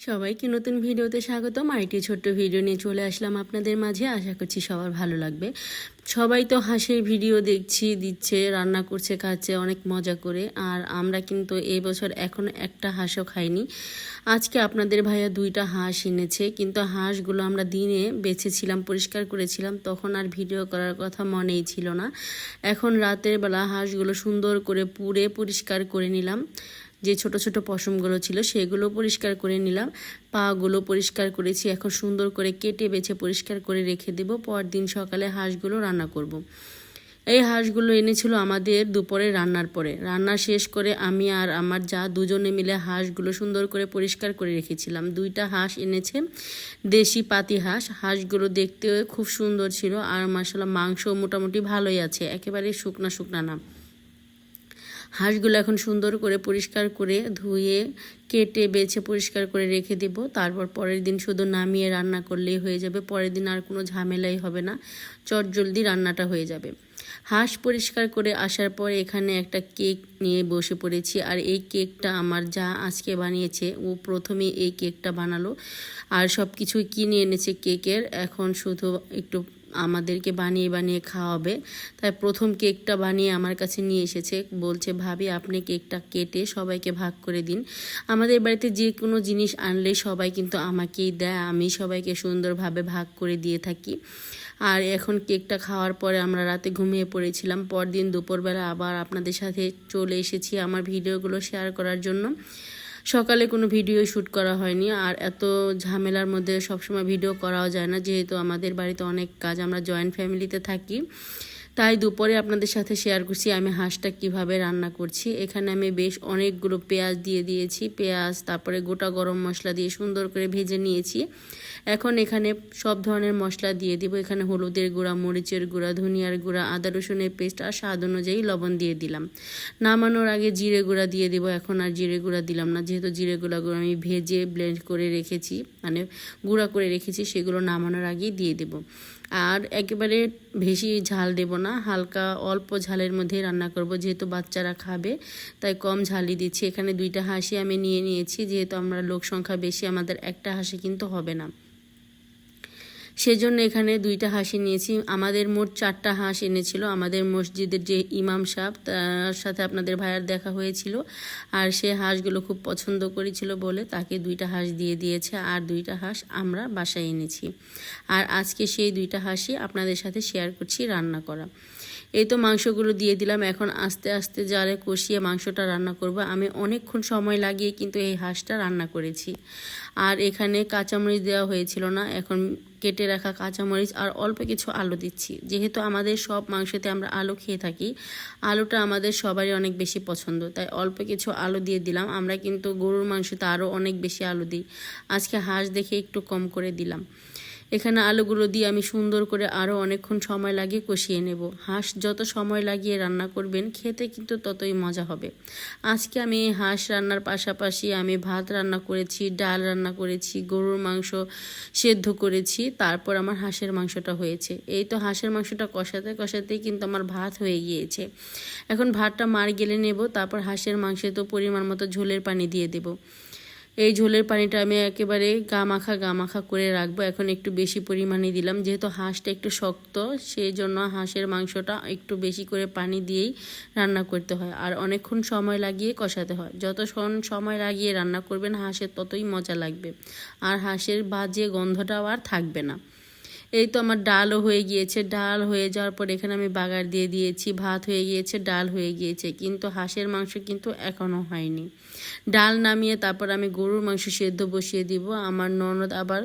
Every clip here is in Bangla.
সবাইকে নতুন ভিডিওতে স্বাগতম। আরেকটি ছোট্ট ভিডিও নিয়ে চলে আসলাম আপনাদের মাঝে। আশা করছি সবার ভালো লাগবে। সবাই তো হাঁসের ভিডিও দেখছি, দিচ্ছে, রান্না করছে, খাচ্ছে, অনেক মজা করে। আর আমরা কিন্তু এই বছর এখনও একটা হাঁসও খাইনি। আজকে আপনাদের ভাইয়া দুইটা হাঁস এনেছে। কিন্তু হাঁসগুলো আমরা দিনে বেছেছিলাম, পরিষ্কার করেছিলাম। তখন আর ভিডিও করার কথা মনেই ছিল না। এখন রাতের বেলা হাঁসগুলো সুন্দর করে পুড়ে পরিষ্কার করে নিলাম। যে ছোট ছোট পশমগুলো ছিল সেগুলো পরিষ্কার করে নিলাম। পাগুলো পরিষ্কার করেছি, এখন সুন্দর করে কেটে বেছে পরিষ্কার করে রেখে দেব। পরদিন সকালে হাঁসগুলো রান্না করব। এই হাঁসগুলো এনেছিল আমাদের দুপুরে রান্নার পরে। রান্না শেষ করে আমি আর আমার যা দুজনে মিলে হাঁসগুলো সুন্দর করে পরিষ্কার করে রেখেছিলাম। দুইটা হাঁস এনেছে, দেশি পাতি হাঁস। হাঁসগুলো দেখতে খুব সুন্দর ছিল আর মাসাল্লাহ মাংস মোটামুটি ভালোই আছে, একেবারে শুকনা শুকনা না। হাঁসগুলো এখন সুন্দর করে পরিষ্কার করে ধুয়ে, কেটে, বেছে পরিষ্কার করে রেখে দেব। তারপর পরের দিন শুধু নামিয়ে রান্না করলেই হয়ে যাবে। পরের দিন আর কোনো ঝামেলাই হবে না। চট জলদি রান্নাটা হয়ে যাবে। হাঁস পরিষ্কার করে আসার পর এখানে একটা কেক নিয়ে বসে পড়েছি। আর এই কেকটা আমার যা আজকে বানিয়েছে, ও প্রথমে এই কেকটা বানালো। আর সব কিছুই কিনে এনেছে কেকের। এখন শুধু একটু আমাদেরকে বানিয়ে বানিয়ে খাওয়াবে। তাই প্রথম কেকটা বানিয়ে আমার কাছে নিয়ে এসেছে। বলছে, ভাবি, আপনি কেকটা কেটে সবাইকে ভাগ করে দিন। আমাদের বাড়িতে যে কোনো জিনিস আনলে সবাই কিন্তু আমাকেই দেয়। আমি সবাইকে সুন্দরভাবে ভাগ করে দিয়ে থাকি। আর এখন কেকটা খাওয়ার পরে আমরা রাতে ঘুমিয়ে পড়েছিলাম। পরদিন দুপুরবেলা আবার আপনাদের সাথে চলে এসেছি আমার ভিডিওগুলো শেয়ার করার জন্য। সকালে কোনো ভিডিও শ্যুট করা হয়নি আর এত ঝামেলার মধ্যে সবসময় ভিডিও করাও যায় না, যেহেতু আমাদের বাড়িতে অনেক কাজ, আমরা জয়েন্ট ফ্যামিলিতে থাকি। তাই দুপুরে আপনাদের সাথে শেয়ার করছি আমি হাঁসটা কীভাবে রান্না করছি। এখানে আমি বেশ অনেকগুলো পেঁয়াজ দিয়ে দিয়েছি। পেঁয়াজ, তারপরে গোটা গরম মশলা দিয়ে সুন্দর করে ভেজে নিয়েছি। এখন এখানে সব ধরনের মশলা দিয়ে দিব। এখানে হলুদের গুঁড়া, মরিচের গুঁড়া, ধনিয়ার গুঁড়া, আদা রসুনের পেস্ট আর স্বাদ অনুযায়ী লবণ দিয়ে দিলাম। নামানোর আগে জিরে গুঁড়া দিয়ে দিব। এখন আর জিরে গুঁড়া দিলাম না। যেহেতু জিরে গুঁড়াগুলো আমি ভেজে ব্লেন্ড করে রেখেছি মানে গুঁড়া করে রেখেছি, সেগুলো নামানোর আগেই দিয়ে দেব। আর একেবারে বেশি ঝাল দেব না। হালকা অল্প ঝালের মধ্যে রান্না করব। যেহেতু বাচ্চারা খাবে, তাই কম ঝালই দিচ্ছি। এখানে দুইটা হাঁসি আমি নিয়ে নিয়েছি। যেহেতু আমরা লোক সংখ্যা বেশি, আমাদের একটা হাঁসি কিন্তু হবে না। সেজন্য এখানে দুইটা হাঁসি নিয়েছি আমাদের মোট চারটা হাঁস এনেছিল। আমাদের মসজিদের যে ইমাম সাহেব, তার সাথে আপনাদের ভাইয়ার দেখা হয়েছিল। আর সে হাঁসগুলো খুব পছন্দ করেছিল বলে তাকে দুইটা হাঁস দিয়ে দিয়েছে। আর দুইটা হাঁস আমরা বাসায় এনেছি। আর আজকে সেই দুইটা হাঁসি আপনাদের সাথে শেয়ার করছি রান্না করা। এই তো মাংসগুলো দিয়ে দিলাম। এখন আস্তে আস্তে জারে কষিয়ে মাংসটা রান্না করব। আমি অনেকক্ষণ সময় লাগিয়ে কিন্তু এই হাঁসটা রান্না করেছি। আর এখানে কাঁচামরিচ দেওয়া হয়েছিল না। এখন কেটে রাখা কাঁচামরিচ আর অল্প কিছু আলু দিচ্ছি। যেহেতু আমাদের সব মাংসতে আমরা আলু খেয়ে থাকি, আলুটা আমাদের সবারই অনেক বেশি পছন্দ। তাই অল্প কিছু আলু দিয়ে দিলাম। আমরা কিন্তু গরুর মাংসতে আরও অনেক বেশি আলু দিই। আজকে হাঁস দেখে একটু কম করে দিলাম। এখানে আলুগুলো দিয়ে আমি সুন্দর করে আরও অনেকক্ষণ সময় লাগিয়ে কষিয়ে নেব। হাঁস যত সময় লাগিয়ে রান্না করবেন, খেতে কিন্তু ততই মজা হবে। আজকে আমি হাঁস রান্নার পাশাপাশি আমি ভাত রান্না করেছি, ডাল রান্না করেছি, গরুর মাংস সেদ্ধ করেছি, তারপর আমার হাঁসের মাংসটা হয়েছে। এই তো হাঁসের মাংসটা কষাতে কষাতেই কিন্তু আমার ভাত হয়ে গিয়েছে। এখন ভাতটা মার গেলে নেব, তারপর হাঁসের মাংসে তো পরিমাণ মতো ঝোলের পানি দিয়ে দেবো। এই ঝোলের পানিটা আমি একেবারে গা মাখা গা মাখা করে রাখব। এখন একটু বেশি পরিমাণে দিলাম। যেহেতু হাঁসটা একটু শক্ত সেই জন্য হাঁসের মাংসটা একটু বেশি করে পানি দিয়েই রান্না করতে হয়। আর অনেকক্ষণ সময় লাগিয়ে কষাতে হয়। যতক্ষণ সময় লাগিয়ে রান্না করবেন, হাঁসের ততই মজা লাগবে। আর হাঁসের বাজে গন্ধটাও আর থাকবে না। এই তো আমার ডালও হয়ে গিয়েছে। ডাল হয়ে যাওয়ার পর এখানে আমি বাগার দিয়ে দিয়েছি। ভাত হয়ে গিয়েছে, ডাল হয়ে গিয়েছে। কিন্তু হাঁসের মাংস কিন্তু এখনও হয়নি। ডাল নামিয়ে তারপর আমি গরুর মাংস সেদ্ধ বসিয়ে দিব। আমার ননদ আবার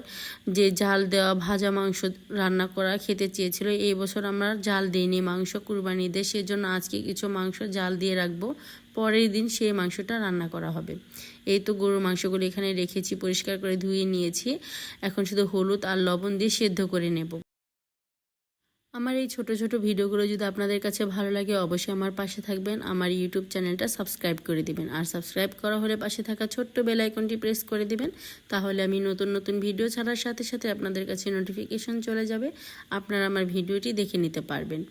যে ঝাল দেওয়া ভাজা মাংস রান্না করা খেতে চেয়েছিল, এই বছর আমরা জাল দিইনি, মাংস কুরবানি দিয়ে। সেজন্য আজকে কিছু মাংস জাল দিয়ে রাখব। পরের দিন সেই মাংসটা রান্না করা হবে। এই তো গরুর মাংসগুলো এখানে রেখেছি, পরিষ্কার করে ধুয়ে নিয়েছি। এখন শুধু হলুদ আর লবণ দিয়ে সেদ্ধ করে নেব। আমার এই ছোট ছোট ভিডিওগুলো যদি আপনাদের কাছে ভালো লাগে, অবশ্যই আমার পাশে থাকবেন। আমার ইউটিউব চ্যানেলটা সাবস্ক্রাইব করে দিবেন। আর সাবস্ক্রাইব করা হলে পাশে থাকা ছোট্ট বেল আইকনটি প্রেস করে দিবেন। তাহলে আমি নতুন নতুন ভিডিও ছাড়ার সাথে সাথে আপনাদের কাছে নোটিফিকেশন চলে যাবে। আপনারা আমার ভিডিওটি দেখে নিতে পারবেন।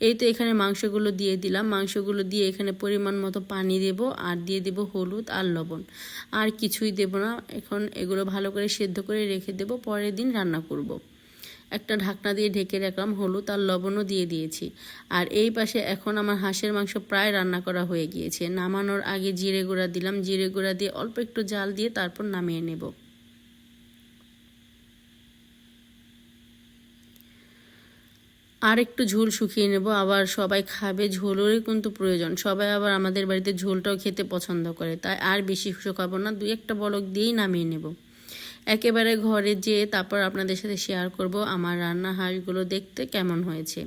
এই তো এখানে মাংসগুলো দিয়ে দিলাম। মাংসগুলো দিয়ে এখানে পরিমাণ মতো পানি দেব আর দিয়ে দেব হলুদ আর লবণ। আর কিছুই দেব না। এখন এগুলো ভালো করে সেদ্ধ করে রেখে দেব। পরের দিন রান্না করব। একটা ঢাকনা দিয়ে ঢেকে রাখলাম, হলুদ আর লবণও দিয়ে দিয়েছি। আর এই পাশে এখন আমার হাঁসের মাংস প্রায় রান্না করা হয়ে গিয়েছে। নামানোর আগে জিরে গুঁড়া দিলাম। জিরে গুঁড়া দিয়ে অল্প একটু জাল দিয়ে তারপর নামিয়ে নেব। আর একটু ঝোল শুকিয়ে নেব, আবার সবাই খাবে, ঝোলেরই কিন্তু প্রয়োজন। সবাই আবার আমাদের বাড়িতে ঝোলটাও খেতে পছন্দ করে, তাই আর বেশি শুকাবো না, দুই একটা বলক দিয়েই নামিয়ে নেব। একেবারে ঘরে যেয়ে তারপর আপনাদের সাথে শেয়ার করব আমার রান্না হাঁসগুলো দেখতে কেমন হয়েছে।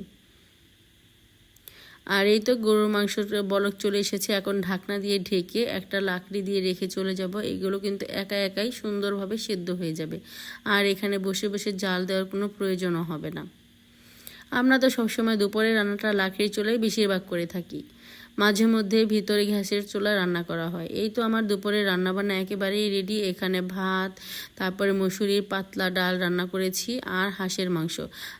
আর এই তো গরুর মাংস বলক চলে এসেছে, এখন ঢাকনা দিয়ে ঢেকে একটা লাকড়ি দিয়ে রেখে চলে যাব। এগুলো কিন্তু একা একাই সুন্দরভাবে সেদ্ধ হয়ে যাবে। আর এখানে বসে বসে জাল দেওয়ার কোনো প্রয়োজনও হবে না। আমরা তো সবসময় দুপুরে রান্নাটা লাকড়ির চুলায় বেশিরভাগ করে থাকি। মাঝে মধ্যে ভিতরে গ্যাসের চুলা রান্না করা হয়। এই তো আমার দুপুরে রান্নাবান্না একেবারেই রেডি এখানে ভাত, তারপরে মসুরির পাতলা ডাল রান্না করেছি আর হাঁসের মাংস।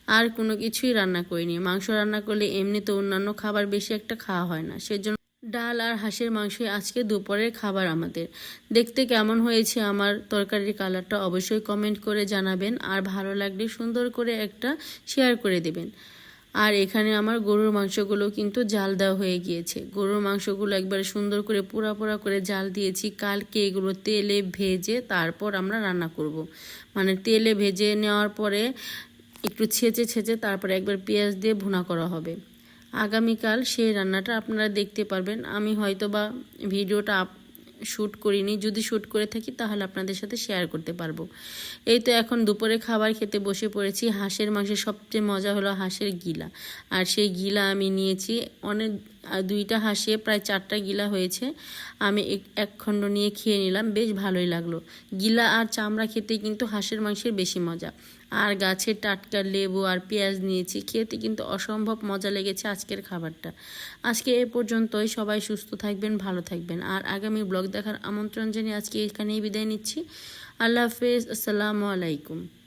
আর কোনো কিছুই রান্না করিনি। মাংস রান্না করলে এমনিতে অন্যান্য খাবার বেশি একটা খাওয়া হয় না। সেজন্য ডাল আর হাঁসের মাংসই আজকে দুপুরের খাবার আমাদের। দেখতে কেমন হয়েছে আমার তরকারির কালারটা অবশ্যই কমেন্ট করে জানাবেন আর ভালো লাগলে সুন্দর করে একটা শেয়ার করে দেবেন। আর এখানে আমার গরুর মাংসগুলো কিন্তু জাল দেওয়া হয়ে গিয়েছে। গরুর মাংসগুলো একবারে সুন্দর করে পোড়া পোড়া করে জাল দিয়েছি। কালকে এগুলো তেলে ভেজে তারপর আমরা রান্না করব। মানে তেলে ভেজে নেওয়ার পরে একটু ছেঁচে ছেঁচে তারপরে একবার পেঁয়াজ দিয়ে ভুনা করা হবে। আগামীকাল সেই রান্নাটা আপনারা দেখতে পারবেন। আমি হয়তো বা ভিডিওটা আপ শ্যুট করিনি। যদি শ্যুট করে থাকি, তাহলে আপনাদের সাথে শেয়ার করতে পারব। এই তো এখন দুপুরে খাবার খেতে বসে পড়েছি। হাঁসের মাংসের সবচেয়ে মজা হলো হাঁসের গিলা। আর সেই গিলা আমি নিয়েছি। অনেক দুইটা হাঁসে প্রায় চারটা গিলা হয়েছে। আমি এক খণ্ড নিয়ে খেয়ে নিলাম। বেশ ভালোই লাগল। গিলা আর চামড়া খেতে কিন্তু হাঁসের মাংসের বেশি মজা। আর গাছের টাটকা লেবু আর পেঁয়াজ নিয়েছি। খেতে কিন্তু অসম্ভব মজা লেগেছে আজকের খাবারটা। আজকে এ পর্যন্তই। সবাই সুস্থ থাকবেন, ভালো থাকবেন। আর আগামী ব্লগ দেখার আমন্ত্রণ জানিয়ে আজকে এখানেই বিদায় নিচ্ছি। আল্লাহ হাফেজ। আসসালামু আলাইকুম।